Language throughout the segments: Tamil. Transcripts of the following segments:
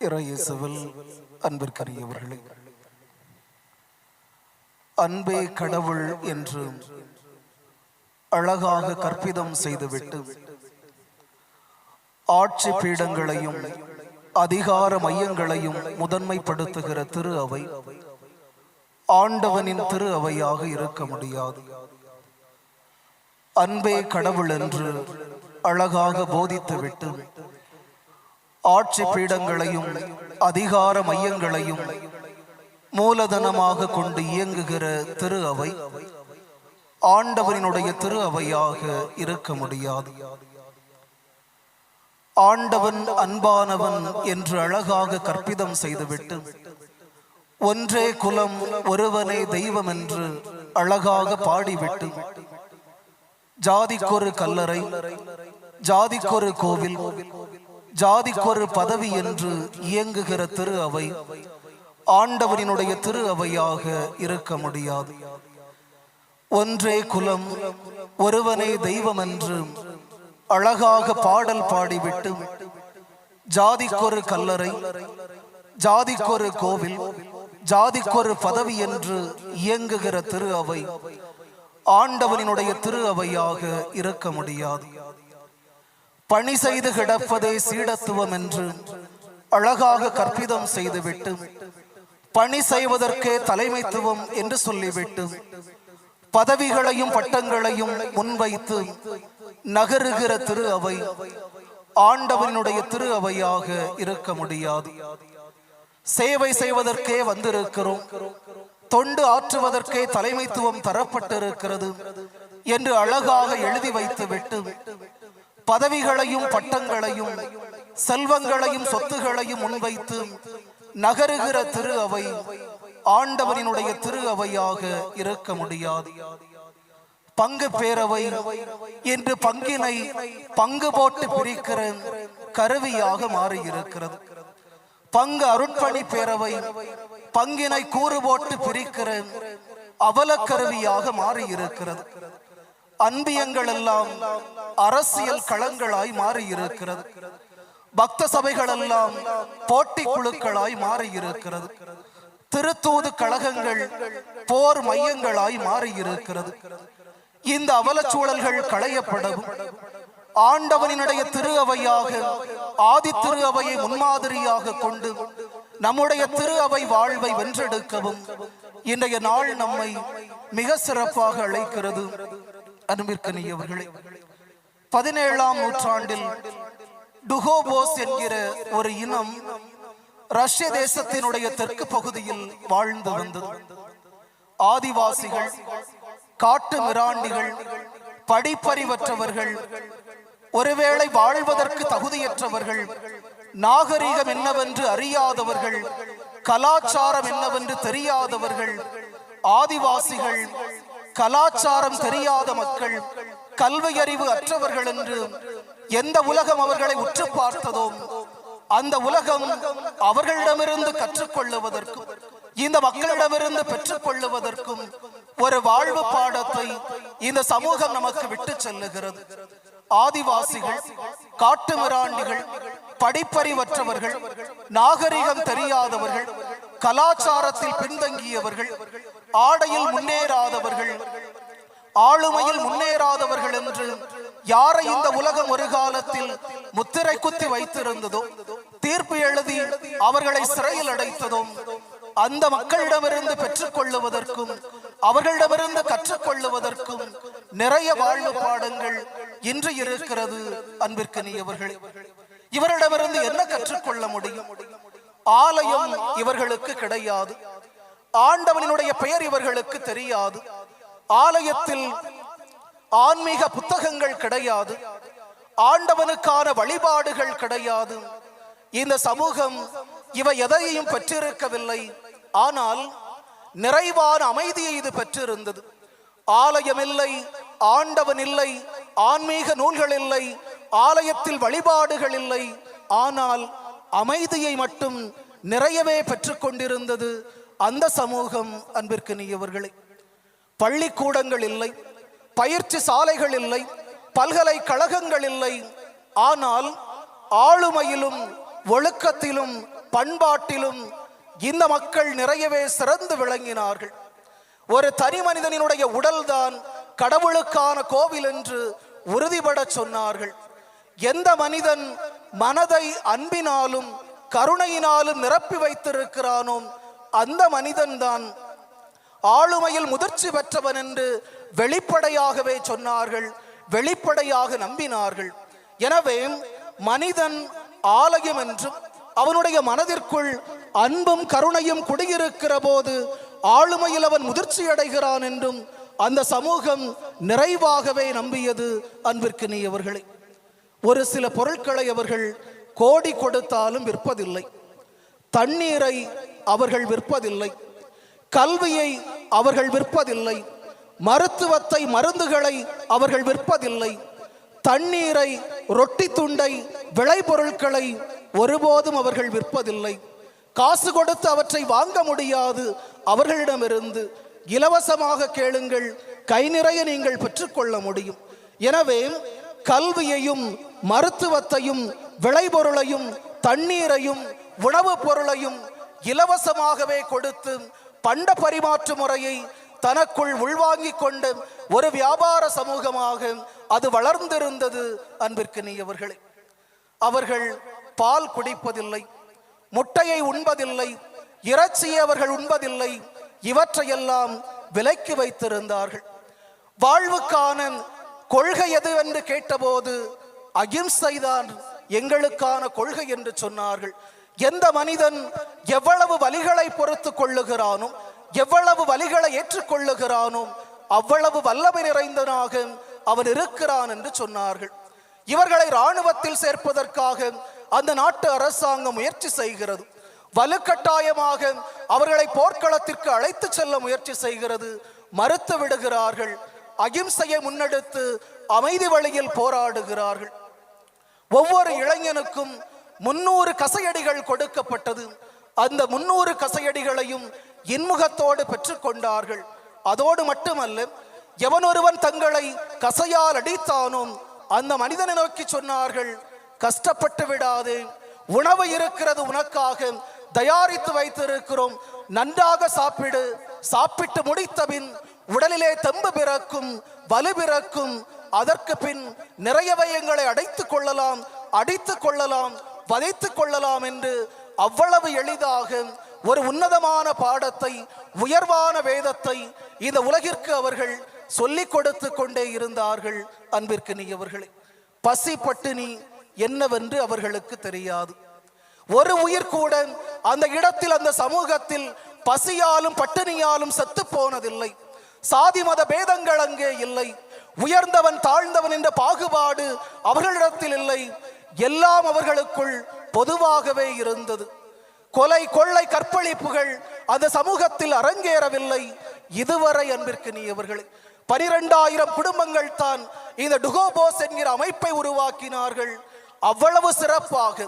இறையேசுவில் அன்பிற்கரியவர்களே அன்பே கடவுள் என்று அழகாக கற்பிதம் செய்துவிட்டு ஆட்சி பீடங்களையும் அதிகார மையங்களையும் முதன்மைப்படுத்துகிற திரு அவை ஆண்டவனின் திரு அவையாக இருக்க முடியாது. அன்பே கடவுள் என்று அழகாக போதித்துவிட்டு ஆட்சி பீடங்களையும் அதிகார மையங்களையும் மூலதனமாக கொண்டு இயங்குகிற திரு அவை ஆண்டவரினுடைய திரு அவையாக இருக்க முடியாது. ஆண்டவன் அன்பானவன் என்று அழகாக கற்பிதம் செய்துவிட்டு ஒன்றே குலம் ஒருவனே தெய்வம் என்று அழகாக பாடிவிட்டு ஜாதிக்கொரு கல்லறை ஜாதிக்கொரு கோவில் ஜாதிக்கொரு பதவி என்று இயங்குகிற திரு அவை ஆண்டவரினுடைய திரு அவையாக இருக்க முடியாது. ஒன்றே குலம் ஒருவனே தெய்வம் என்று அழகாக பாடல் பாடிவிட்டு ஜாதிக்கொரு கல்லறை ஜாதிக்கொரு கோவில் ஜாதிக்கொரு பதவி என்று இயங்குகிற திரு அவை ஆண்டவனினுடைய திரு அவையாக இருக்க முடியாது. பணி செய்து கிடப்பதே சீடத்துவம் என்று அழகாக கற்பிதம் செய்துவிட்டு பணி செய்வதற்கே தலைமைத்துவம் என்று சொல்லிவிட்டு பதவிகளையும் பட்டங்களையும் முன்வைத்து நகருகிற திரு அவை ஆண்டவனுடைய திரு அவையாக இருக்க முடியாது. சேவை செய்வதற்கே வந்திருக்கிறோம். தொண்டு ஆற்றுவதற்கே தலைமைத்துவம் தரப்பட்டிருக்கிறது என்று அழகாக எழுதி வைத்துவிட்டு பதவிகளையும் பட்டங்களையும் செல்வங்களையும் சொத்துகளையும் முன்வைத்து நகருகிற திரு அவை ஆண்டவரினுடைய திரு அவையாக இருக்க முடியாது. பங்கு பேரவை என்று பங்கினை பங்கு போட்டு பிரிக்கிற கருவியாக மாறியிருக்கிறது. பங்கு அருட்பணி பேரவை பங்கினை கூறு போட்டு பிரிக்கிற அவலக்கருவியாக மாறியிருக்கிறது. அன்பியங்கள் எல்லாம் அரசியல் களங்களாய் மாறியிருக்கிறது. பக்த சபைகள் எல்லாம் போட்டி குழுக்களாய் மாறியிருக்கிறது. திருத்தூது கழகங்கள் போர் மையங்களாய் மாறியிருக்கிறது. இந்த அவலச்சூழல்கள் களையப்படவும். ஆண்டவனினுடைய திரு அவையாக ஆதி திரு அவையை முன்மாதிரியாக கொண்டு நம்முடைய திரு அவை வாழ்வை வென்றெடுக்கவும் இன்றைய நாள் நம்மை மிக சிறப்பாக அழைக்கிறது. அன்பிற்கனியவர்களே பதினேழாம் நூற்றாண்டில் டுகோபோஸ் என்கிற ஒரு இனம் ரஷ்ய தேசத்தினுடைய தெற்கு பகுதியில் வாழ்ந்து வந்தது. ஆதிவாசிகள் காட்டு மிராண்டிகள் படிப்பறிவற்றவர்கள் ஒருவேளை வாழ்வதற்கு தகுதியற்றவர்கள் நாகரீகம் என்னவென்று அறியாதவர்கள் கலாச்சாரம் என்னவென்று தெரியாதவர்கள் ஆதிவாசிகள் கலாச்சாரம் தெரியாத மக்கள் கல்வி அறிவு அற்றவர்கள் என்று எந்த உலகம் அவர்களை உற்று பார்த்ததோ அந்த உலகம் அவர்களிடமிருந்து கற்றுக்கொள்ளுவதற்கும் இந்த மக்களிடமிருந்து பெற்றுக் கொள்ளுவதற்கும் ஒரு வாழ்வு பாடத்தை இந்த சமூகம் நமக்கு விட்டு செல்லுகிறது. ஆதிவாசிகள் காட்டு மிராண்டிகள் படிப்பறிவற்றவர்கள் நாகரிகம் தெரியாதவர்கள் கலாச்சாரத்தில் பின்தங்கியவர்கள் ஆடையில் முன்னேறாதவர்கள் ஆளுமையில் முன்னேறாதவர்கள் என்று யாரை இந்த உலகம் ஒரு காலத்தில் முத்திரை குத்தி வைத்திருந்ததோ தீர்ப்பு எழுதி அவர்களை சிறையில் அடைத்ததோ அந்த மக்களிடமிருந்து பெற்றுக் கொள்ளுவதற்கும் அவர்களிடமிருந்து கற்றுக்கொள்ளுவதற்கும் நிறைய வாழ்வு பாடங்கள் இன்று இருக்கிறது அன்பிற்கனியவர்கள் இவரிடமிருந்து என்ன கற்றுக்கொள்ள முடியும்? ஆலயம் இவர்களுக்கு கிடையாது. ஆண்டவனினுடைய பெயர் இவர்களுக்கு தெரியாது. ஆலயத்தில் ஆன்மீக புத்தகங்கள் கிடையாது. ஆண்டவனுக்கான வழிபாடுகள் கிடையாது. இந்த சமூகம் இவை எதையும் பெற்றிருக்கவில்லை. ஆனால் நிறைவான அமைதியை இது பெற்றிருந்தது. ஆலயம் இல்லை ஆண்டவன் இல்லை ஆன்மீக நூல்கள் இல்லை ஆலயத்தில் வழிபாடுகள் இல்லை ஆனால் அமைதியை மட்டும் நிறையவே பெற்றுக்கொண்டிருந்தது. அந்த சமூகம் அன்பிற்கு நீயவர்களே பள்ளிக்கூடங்கள் இல்லை பயிற்சி சாலைகள் இல்லை பல்கலைக்கழகங்கள் இல்லை. ஆனால் ஆளுமையிலும் ஒழுக்கத்திலும் பண்பாட்டிலும் இந்த மக்கள் நிறையவே சிறந்து விளங்கினார்கள். ஒரு தனி மனிதனினுடைய உடல்தான் கடவுளுக்கான கோவில் என்று உறுதிபட சொன்னார்கள். எந்த மனிதன் மனதை அன்பினாலும் கருணையினாலும் நிரப்பி வைத்திருக்கிறானோ அந்த மனிதன்தான் ஆளுமையில் முதிர்ச்சி பெற்றவன் என்று வெளிப்படையாகவே சொன்னார்கள் வெளிப்படையாக நம்பினார்கள். எனவே மனிதன் ஆலயம் என்றும் அவனுடைய மனதிற்குள் அன்பும் கருணையும் குடியிருக்கிற போது ஆளுமையில் அவன் முதிர்ச்சி அடைகிறான் என்றும் அந்த சமூகம் நிறைவாகவே நம்பியது அன்பிற்கு நீ அவர்களை. ஒரு சில பொருட்களை அவர்கள் கோடி கொடுத்தாலும் விற்பதில்லை. தண்ணீரை அவர்கள் விற்பதில்லை. கல்வியை அவர்கள் விற்பதில்லை. மருத்துவத்தை மருந்துகளை அவர்கள் விற்பதில்லை. தண்ணீரை ரொட்டி துண்டை விளைபொருட்களை ஒருபோதும் அவர்கள் விற்பதில்லை. காசு கொடுத்து அவற்றை வாங்க முடியாது. அவர்களிடமிருந்து இலவசமாக கேளுங்கள். கை நிறைய நீங்கள் பெற்றுக்கொள்ள முடியும். எனவே கல்வியையும் மருத்துவத்தையும் விளைபொருளையும் தண்ணீரையும் உணவுப் பொருளையும் இலவசமாகவே கொடுத்து பண்ட பரிமாற்று முறையை தனக்குள் உள்வாங்கிக் கொண்ட ஒரு வியாபார சமூகமாக அது வளர்ந்திருந்தது அன்பிற்கு நீ அவர்களே. அவர்கள் பால் குடிப்பதில்லை முட்டையை உண்பதில்லை இறைச்சியை அவர்கள் உண்பதில்லை இவற்றையெல்லாம் விலைக்கு வைத்திருந்தார்கள். வாழ்வுக்கான கொள்கை எது என்று கேட்டபோது அகிம்சைதான் எங்களுக்கான கொள்கை என்று சொன்னார்கள். எந்த மனிதன் எவ்வளவு வலிகளை பொறுத்து கொள்ளுகிறானோ எவ்வளவு வலிகளை ஏற்றுக்கொள்ளுகிறானோ அவ்வளவு வல்லமை நிறைந்தனாக அவன் இருக்கிறான் என்று சொன்னார்கள். இவர்களை இராணுவத்தில் சேர்ப்பதற்காக அந்த நாட்டு அரசாங்கம் முயற்சி செய்கிறது. வலுக்கட்டாயமாக அவர்களை போர்க்களத்திற்கு அழைத்து செல்ல முயற்சி செய்கிறது. மறுத்து விடுகிறார்கள். அகிம்சையை முன்னெடுத்து அமைதி வழியில் போராடுகிறார்கள். ஒவ்வொரு இளைஞனுக்கும் முன்னூறு கசையடிகள் கொடுக்கப்பட்டது. அந்த முன்னூறு கசையடிகளையும் இன்முகத்தோடு பெற்றுக்கொண்டார்கள். அதோடு மட்டுமல்ல எவனொருவன் தங்களை கசையால் அடித்தானோ அந்த மனிதனை நோக்கி சொன்னார்கள் கஷ்டப்பட்டு விடாதே. உணவு இருக்கிறது உனக்காக. தயாரித்து வைத்திருக்கிறோம். நன்றாக சாப்பிடு. சாப்பிட்டு முடித்தபின் உடலிலே தெம்பு பிறக்கும் வலு பிறக்கும். அதற்கு பின் நிறையவை எங்களை அடைத்துக் கொள்ளலாம் அடித்துக் கொள்ளலாம் வதைத்துக் கொள்ளலாம் என்று அவ்வளவு எளிதாக ஒரு உன்னதமான பாடத்தை உயர்வான வேதத்தை இந்த உலகிற்கு அவர்கள் சொல்லிக் கொடுத்து கொண்டே இருந்தார்கள் அன்பிற்கு நீ அவர்களே பசி பட்டினி என்னவென்று அவர்களுக்கு தெரியாது. ஒரு உயிர் கூட அந்த இடத்தில் அந்த சமூகத்தில் பசியாலும் பட்டினியாலும் செத்து போனதில்லை. சாதி மத பேதங்கள் அங்கே இல்லை. உயர்ந்தவன் தாழ்ந்தவன் என்ற பாகுபாடு அவர்களிடத்தில் இல்லை. எல்லாம் அவர்களுக்குள் பொதுவாகவே இருந்தது. கொலை கொள்ளை கற்பழிப்புகள் அந்த சமூகத்தில் அரங்கேறவில்லை. இதுவரை அன்பிற்கு நீ அவர்களை பனிரெண்டாயிரம் குடும்பங்கள் தான் இந்த டுகோபோஸ் என்கிற அமைப்பை உருவாக்கினார்கள். அவ்வளவு சிறப்பாக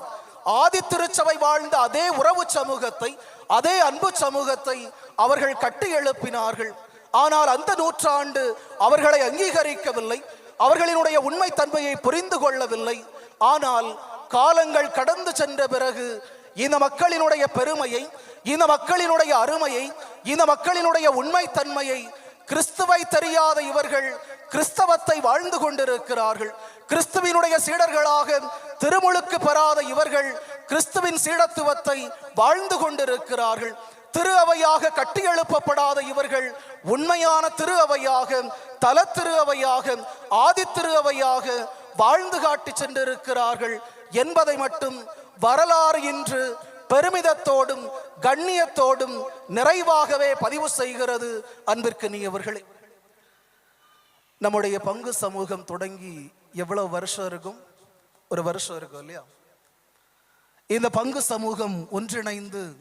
ஆதி திருச்சபை வாழ்ந்த அதே உறவு சமூகத்தை அதே அன்பு சமூகத்தை அவர்கள் கட்டி எழுப்பினார்கள். ஆனால் அந்த நூற்றாண்டு அவர்களை அங்கீகரிக்கவில்லை. அவர்களினுடைய உண்மை தன்மையை புரிந்து கொள்ளவில்லை. ஆனால் காலங்கள் கடந்து சென்ற பிறகு இந்த மக்களினுடைய பெருமையை இந்த மக்களினுடைய அருமையை இந்த மக்களினுடைய உண்மை தன்மையை கிறிஸ்துவை தெரியாத இவர்கள் கிறிஸ்தவத்தை வாழ்ந்து கொண்டிருக்கிறார்கள். கிறிஸ்துவினுடைய சீடர்களாக திருமுழுக்கு பெறாத இவர்கள் கிறிஸ்துவின் சீடத்துவத்தை வாழ்ந்து கொண்டிருக்கிறார்கள். திரு அவையாக கட்டி எழுப்பப்படாத இவர்கள் உண்மையான திரு அவையாக தல திரு அவையாக ஆதி திரு அவையாக வாழ்ந்து காட்டி சென்றிருக்கிறார்கள் என்பதை மட்டும் வரலாறு இன்று பெருமிதத்தோடும் கண்ணியத்தோடும் நிறைவாகவே பதிவு செய்கிறது அன்பிற்கு நீ அவர்களே நம்முடைய பங்கு சமூகம் தொடங்கி எவ்வளவு வருஷம் இருக்கும்? ஒரு வருஷம் இருக்கும் இல்லையா? இந்த பங்கு சமூகம் ஒன்றிணைந்து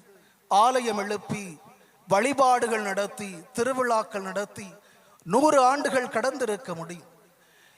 ஆலயம் எழுப்பி வழிபாடுகள் நடத்தி திருவிழாக்கள் நடத்தி நூறு ஆண்டுகள் கடந்திருக்க முடியும்.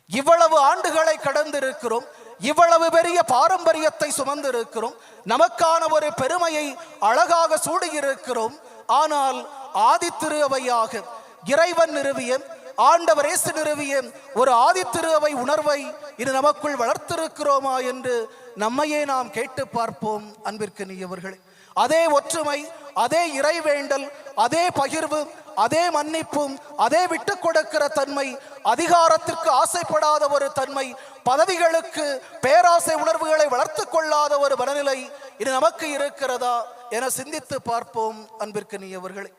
இவ்வளவு ஆண்டுகளை கடந்திருக்கிறோம் இவ்வளவு பெரிய பாரம்பரியத்தை சுமந்திருக்கிறோம் நமக்கான ஒரு பெருமையை அழகாக சூடியிருக்கிறோம். ஆனால் ஆதித்திருவையாக இறைவன் நிறுவிய ஆண்டவர் இயேசு நிறுவிய ஒரு ஆதித்திருவை உணர்வை இது நமக்குள் வளர்த்திருக்கிறோமா என்று நம்மையே நாம் கேட்டு பார்ப்போம் அன்பிற்கு நீயவர்களே அதே ஒற்றுமை அதே இறைவேண்டல் அதே பகிர்வு அதே மன்னிப்பும் அதே விட்டு கொடுக்கிற தன்மை அதிகாரத்திற்கு ஆசைப்படாத ஒரு தன்மை பதவிகளுக்கு பேராசை உணர்வுகளை வளர்த்து கொள்ளாத ஒரு மனநிலை இது நமக்கு இருக்கிறதா என சிந்தித்து பார்ப்போம் அன்பிற்கு நீயவர்களே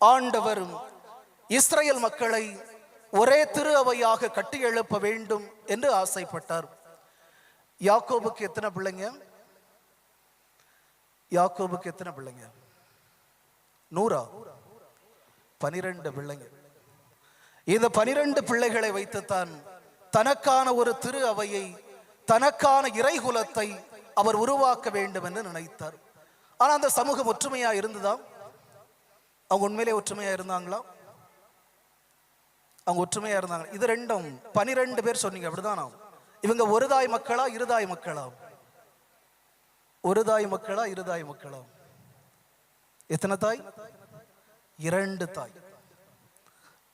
ஆண்டவரும் இஸ்ரேல் மக்களை ஒரே திரு அவையாக கட்டி எழுப்ப வேண்டும் என்று ஆசைப்பட்டார். யாக்கோபுக்கு எத்தனை பிள்ளைங்க? யாக்கோபுக்கு எத்தனை பிள்ளைங்க? நூறா? பனிரெண்டு பிள்ளைங்க இந்த பனிரெண்டு பிள்ளைகளை வைத்துத்தான் தனக்கான ஒரு திரு அவையை தனக்கான இறைகுலத்தை அவர் உருவாக்க வேண்டும் என்று நினைத்தார். ஆனா அந்த சமூகம் ஒற்றுமையா இருந்ததா அவங்க உண்மையிலே ஒற்றுமையா இருந்தாங்களா? அவங்க ஒற்றுமையா இருந்தாங்க இது ரெண்டும் பனிரெண்டு பேர் சொன்னீங்க அப்படிதான்? இவங்க ஒரு தாய் மக்களா இருதாய் மக்களா? ஒரு தாய் மக்களா இருதாய் மக்களா? எத்தனை தாய்? இரண்டு தாய்.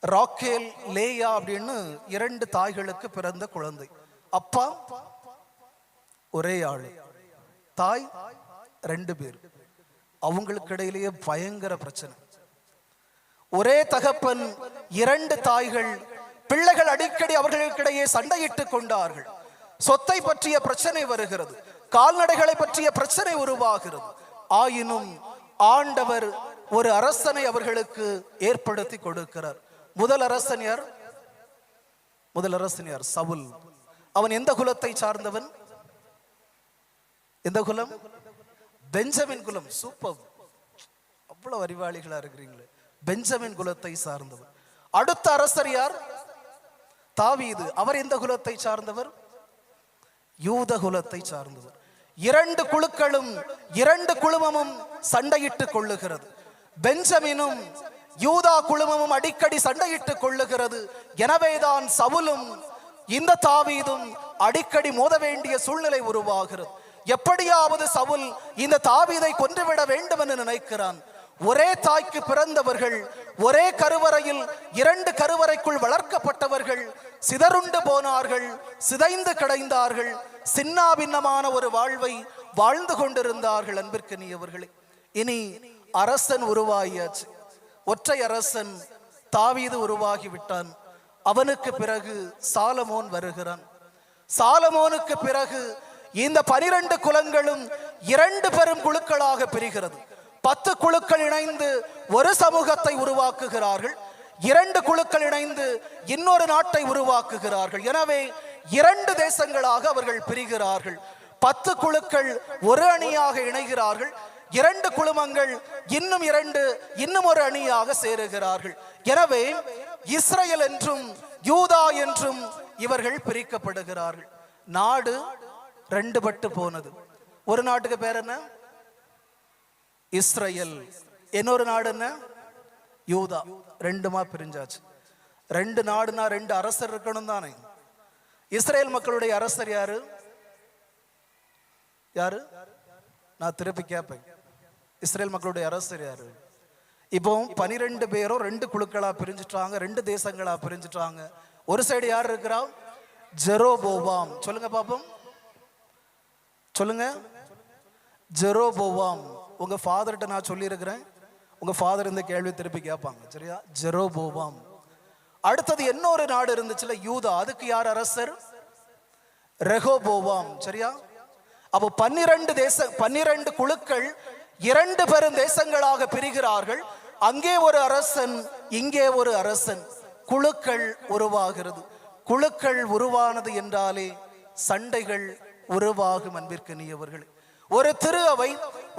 ராக்கேல் லேயா அப்படின்னு இரண்டு தாய்களுக்கு பிறந்த குழந்தை. அப்பா ஒரே ஆளு. தாய் ரெண்டு பேர். அவங்களுக்கு இடையிலேயே பயங்கர பிரச்சனை. ஒரே தகப்பன் இரண்டு தாய்கள் பிள்ளைகள் அடிக்கடி அவர்களுக்கிடையே சண்டையிட்டுக் கொண்டார்கள். சொத்தை பற்றிய பிரச்சனை வருகிறது. கால்நடைகளை பற்றிய பிரச்சனை உருவாகிறது. ஆயினும் ஆண்டவர் ஒரு அரசனை அவர்களுக்கு ஏற்படுத்தி கொடுக்கிறார். முதல் அரசன் முதல் அரசனியார் சவுல். அவன் எந்த குலத்தை சார்ந்தவன்? எந்த குலம்? பெஞ்சமின் குலம். சூப்பர். அவ்வளவு அறிவாளிகளா இருக்கிறீங்களே. பெஞ்சமின் குலத்தை சார்ந்தவர் அடுத்த அரசர் யார்? தாவீது. அவர் எந்த குலத்தை சார்ந்தவர்? யூத குலத்தை சார்ந்தவர். இரண்டு குழுக்களும் இரண்டு குழுமமும் சண்டையிட்டுக் கொள்ளுகிறது. பெஞ்சமினும் யூதா குழுமமும் அடிக்கடி சண்டையிட்டுக் கொள்ளுகிறது. எனவேதான் சவுலும் இந்த தாவீதும் அடிக்கடி மோத வேண்டிய சூழ்நிலை உருவாகிறது. எப்படியாவது சவுல் இந்த தாவீதை கொன்றுவிட வேண்டும் என்று நினைக்கிறான். ஒரே தாய்க்கு பிறந்தவர்கள் ஒரே கருவறையில் இரண்டு கருவறைக்குள் வளர்க்கப்பட்டவர்கள் சிதறுண்டு போனார்கள் சிதைந்து கிடைந்தார்கள் சின்னாபின்னமான ஒரு வாழ்வை வாழ்ந்து கொண்டிருந்தார்கள் அன்பிற்கனியவர்களே இனி அரசன் உருவாகியாச்சு. ஒற்றை அரசன் தாவீது உருவாகி விட்டான் அவனுக்கு பிறகு சாலமோன் வருகிறான். சாலமோனுக்கு பிறகு இந்த பனிரெண்டு குலங்களும் இரண்டு பெரும் குழுக்களாக பிரிகிறது. பத்து குழுக்கள் இணைந்து ஒரு சமூகத்தை உருவாக்குகிறார்கள். இரண்டு குழுக்கள் இணைந்து இன்னொரு நாட்டை உருவாக்குகிறார்கள். எனவே இரண்டு தேசங்களாக அவர்கள் பிரிகிறார்கள். பத்து குழுக்கள் ஒரு அணியாக இணைகிறார்கள். இரண்டு குழுமங்கள் இன்னும் இரண்டு இன்னும் ஒரு அணியாக சேருகிறார்கள். எனவே இஸ்ரேல் என்றும் யூதா என்றும் இவர்கள் பிரிக்கப்படுகிறார்கள். நாடு ரெண்டு பட்டு போனது. ஒரு நாட்டுக்கு பேர் என்ன? இஸ்ரேல் இன்னொரு நாடு என்ன? யூதா. ரெண்டுமா பிரிஞ்சாச்சு. ரெண்டு நாடுனா ரெண்டு அரசர் இருக்கணும் தானே. இஸ்ரேல் மக்களுடைய அரசர் யாரு? யாரு? நான் திருப்பி கேட்பேன் இஸ்ரேல் மக்களுடைய அரசர் யாரு? இப்போ பனிரெண்டு பேரும் ரெண்டு குழுக்களா பிரிஞ்சுட்டாங்க ரெண்டு தேசங்களா பிரிஞ்சுட்டாங்க. ஒரு சைடு யார் இருக்கிறா? ஜெரோபோவாம். சொல்லுங்க பாப்போம். சொல்லுங்க. ஜெரோபோவாம். உங்க ஃபாதர்கிட்ட நான் சொல்லியிருக்கிறேன். உங்க ஃபாதர் இந்த கேள்வி திருப்பி கேட்பாங்க. சரியா? ஜெரோபோவாம். அடுத்தது இன்னொரு நாடு இருந்துச்சுல யூதா. அதுக்கு யார் அரசர்? ரெஹோபோவாம் சரியா? அப்போ பன்னிரண்டு தேச பன்னிரண்டு குழுக்கள் இரண்டு பெரும் தேசங்களாக பிரிகிறார்கள். அங்கே ஒரு அரசன் இங்கே ஒரு அரசன். குழுக்கள் உருவாகிறது. குழுக்கள் உருவானது என்றாலே சண்டைகள் உருவாகும் அன்பிற்கு ஒரு திரு அவை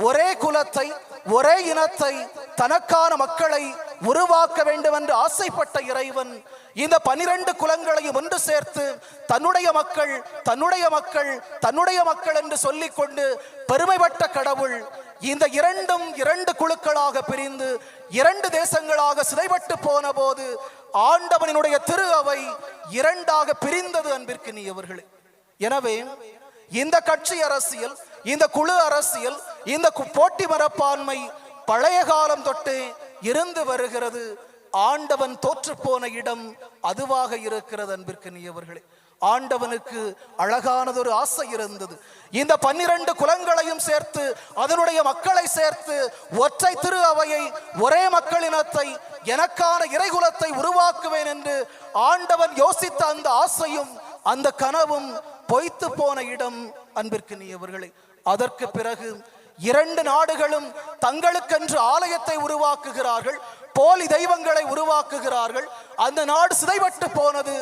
ஒரே குலத்தை ஒரே இனத்தை தனக்கான மக்களை உருவாக்க வேண்டும் என்று ஆசைப்பட்ட இறைவன் இந்த பனிரெண்டு குலங்களையும் ஒன்று சேர்த்து தன்னுடைய மக்கள் தன்னுடைய மக்கள் தன்னுடைய மக்கள் என்று சொல்லிக்கொண்டு பெருமைப்பட்ட கடவுள் இந்த இரண்டும் இரண்டு குழுக்களாக பிரிந்து இரண்டு தேசங்களாக சிதைபட்டு போன போது ஆண்டவனினுடைய திரு அவை இரண்டாக பிரிந்தது அன்பிற்கு நீ அவர்களே. எனவே இந்த கட்சி அரசியல் இந்த குழு அரசியல் இந்த போட்டி மரப்பான்மை பழைய காலம் தொட்டு இருந்து வருகிறது. ஆண்டவன் தோற்று போன இடம் அதுவாக இருக்கிறது அன்பிற்கு நீயவர்களே. ஆண்டவனுக்கு அழகானதொரு ஆசை இருந்தது. இந்த பன்னிரண்டு குலங்களையும் சேர்த்து அதனுடைய மக்களை சேர்த்து ஒற்றை திரு அவையை ஒரே மக்களினத்தை எனக்கான இறைகுலத்தை உருவாக்குவேன் என்று ஆண்டவன் யோசித்த அந்த ஆசையும் அந்த கனவும் பொய்த்து போன இடம் அன்பிற்கு நீயவர்களே. அதற்கு பிறகு இரண்டு நாடுகளும் தங்களுக்கென்று ஆலயத்தை உருவாக்குகிறார்கள் போலி தெய்வங்களை உருவாக்குகிறார்கள். அந்த நாடு சிதைபட்டு போனது.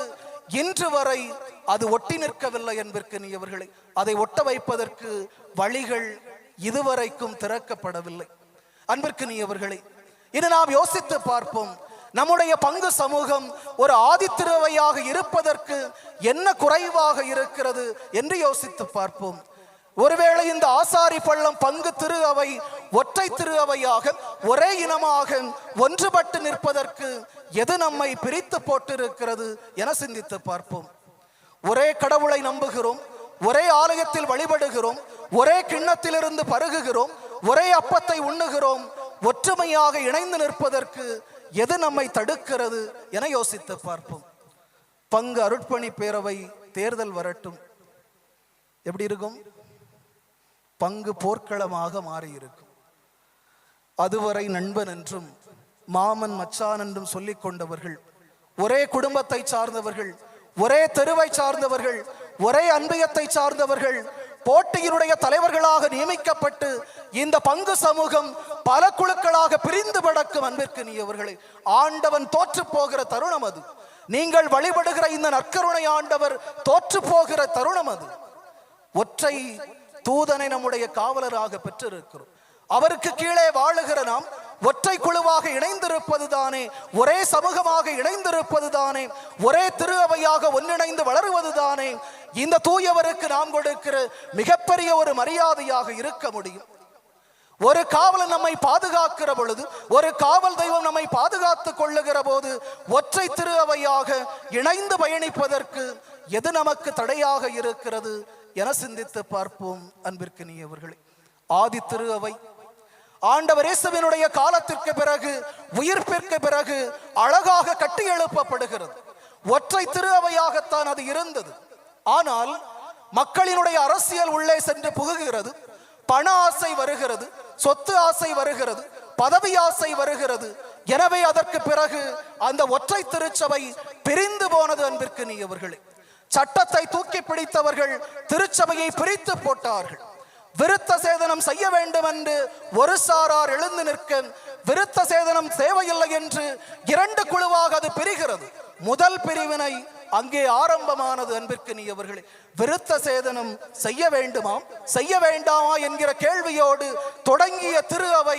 இன்று வரை அது ஒட்டி நிற்கவில்லை என்பதற்கு நீயவர்களை அதை ஒட்ட வைப்பதற்கு வழிகள் இதுவரைக்கும் திறக்கப்படவில்லை. அன்பிற்கு நீயவர்களே இது நாம் யோசித்து பார்ப்போம். நம்முடைய பங்கு சமூகம் ஒரு ஆதித்திருவையாக இருப்பதற்கு என்ன குறைவாக இருக்கிறது என்று யோசித்து பார்ப்போம். ஒருவேளை இந்த ஆசாரி பள்ளம் பங்கு திரு அவை ஒற்றை திரு அவையாக ஒரே இனமாக ஒன்றுபட்டு நிற்பதற்கு எது நம்மை பிரித்து போட்டிருக்கிறது என சிந்தித்து பார்ப்போம். ஒரே கடவுளை நம்புகிறோம் ஒரே ஆலயத்தில் வழிபடுகிறோம் ஒரே கிண்ணத்திலிருந்து பருகுகிறோம் ஒரே அப்பத்தை உண்ணுகிறோம் ஒற்றுமையாக இணைந்து நிற்பதற்கு எது நம்மை தடுக்கிறது என யோசித்து பார்ப்போம். பங்கு அருட்பணி பேரவை தேர்தல் வரட்டும். எப்படி இருக்கும்? பங்கு போர்க்களமாக மாறியிருக்கும். அதுவரை நண்பன் என்றும் மாமன் மச்சான் என்றும் சொல்லிக் கொண்டவர்கள் ஒரே குடும்பத்தை சார்ந்தவர்கள் ஒரே தெருவை சார்ந்தவர்கள் ஒரே அன்பியத்தை சார்ந்தவர்கள் போட்டியினுடைய தலைவர்களாக நியமிக்கப்பட்டு இந்த பங்கு சமூகம் பல குழுக்களாக பிரிந்து படக்கும் அன்பிற்கு நீயவர்களே ஆண்டவன் தோற்று போகிற தருணம் அது. நீங்கள் வழிபடுகிற இந்த நற்கருணை ஆண்டவர் தோற்று போகிற தருணம் அது. ஒற்றை தூதனை நம்முடைய காவலராக பெற்றிருக்கிறோம். அவருக்கு கீழே வாழுகிற நாம் ஒற்றை குழுவாக இணைந்திருப்பது தானே ஒரே சமூகமாக இணைந்திருப்பது தானே ஒரே திரு அவையாக ஒன்றிணைந்து வளருவது தானே. இந்த தூயவருக்கு நாம் கொடுக்கிற மிகப்பெரிய ஒரு மரியாதையாக இருக்க முடியும். ஒரு காவலன் நம்மை பாதுகாக்கிற பொழுது ஒரு காவல் தெய்வம் நம்மை பாதுகாத்துக் கொள்ளுகிற போது ஒற்றை திரு அவையாக இணைந்து பயணிப்பதற்கு எது நமக்கு தடையாக இருக்கிறது? என சிந்தித்து பார்ப்போம் அன்பிற்கு நீயவர்களே ஆதி திரு அவை ஆண்டவர் இயேசுவினுடைய காலத்திற்கு பிறகு உயிர்ப்பிற்கு பிறகு அழகாக கட்டி எழுப்பப்படுகிறது. ஒற்றை திரு அவையாகத்தான் அது இருந்தது. ஆனால் மக்களினுடைய அரசியல் உள்ளே சென்று புகுகிறது. பண ஆசை வருகிறது சொத்து ஆசை வருகிறது பதவி ஆசை வருகிறது. எனவே அதற்கு பிறகு அந்த ஒற்றை திருச்சபை பிரிந்து போனது அன்பிற்கு நீயவர்களே சட்டத்தை தூக்கி பிடித்தவர்கள் திருச்சபையை பிரித்து போட்டார்கள். விருத்த சேதனம் செய்ய வேண்டும் என்று ஒரு சாரார் எழுந்து நிற்க விருத்த சேதனம் தேவையில்லை என்று இரண்டு குழுவாக அது பிரிகிறது. முதல் பிரிவினை அங்கே ஆரம்பமானது அன்பிற்கு நீ அவர்களே விருத்த சேதனம் செய்ய வேண்டுமாம் செய்ய வேண்டாமா என்கிற கேள்வியோடு தொடங்கிய திரு அவை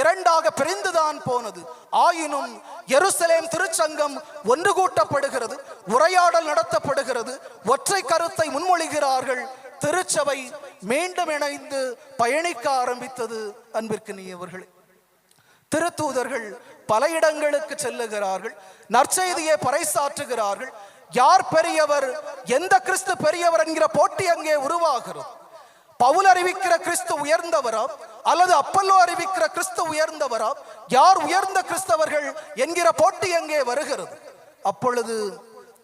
இரண்டாக பிரிந்துதான் போனது. ஆயினும் எருசலேம் திருச்சங்கம் ஒன்று கூட்டப்படுகிறது உரையாடல் நடத்தப்படுகிறது ஒற்றை கருத்தை முன்மொழிகிறார்கள். திருச்சபை மீண்டும் இணைந்து பயணிக்க ஆரம்பித்தது அன்பிற்கினியவர்களே திருத்தூதர்கள் பல இடங்களுக்கு செல்லுகிறார்கள் நற்செய்தியை பறைசாற்றுகிறார்கள் யார் பெரியவர் எந்த கிறிஸ்து பெரியவர் என்கிற போட்டி அங்கே உருவாகிறது பவுல் அறிவிக்கிற கிறிஸ்து உயர்ந்தவரா அல்லது அப்பல்லோ அறிவிக்கிற கிறிஸ்து உயர்ந்தவரா யார் உயர்ந்த கிறிஸ்தவர்கள் என்கிற போட்டி அங்கே வருகிறது? அப்பொழுது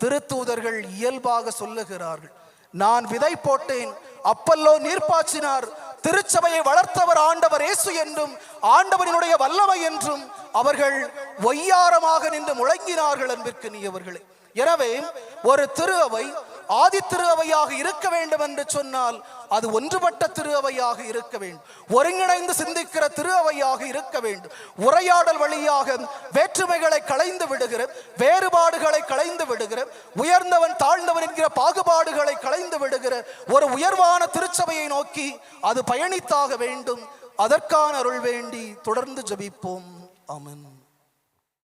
திருத்தூதர்கள் இயல்பாக சொல்லுகிறார்கள் நான் விதை போட்டேன் அப்பல்லோ நீர் பாய்ச்சினார் திருச்சபையை வளர்த்தவர் ஆண்டவர் இயேசு என்றும் ஆண்டவரினுடைய வல்லமை என்றும் அவர்கள் ஒய்யாரமாக நின்று முழங்கினார்கள் என்பதற்கு நீ அவர்களே. எனவே ஒரு திரு அவை ஆதி திரு அவையாக இருக்க வேண்டும் என்று சொன்னால் அது ஒன்றுபட்ட திரு அவையாக இருக்க வேண்டும். ஒருங்கிணைந்து சிந்திக்கிற திரு அவையாக இருக்க வேண்டும். உரையாடல் வழியாக வேற்றுமைகளை களைந்து விடுகிற வேறுபாடுகளை களைந்து விடுகிற உயர்ந்தவன் தாழ்ந்தவன் என்கிற பாகுபாடுகளை களைந்து விடுகிற ஒரு உயர்வான திருச்சபையை நோக்கி அது பயணித்தாக வேண்டும். அதற்கான அருள் வேண்டி தொடர்ந்து ஜபிப்போம். அமன்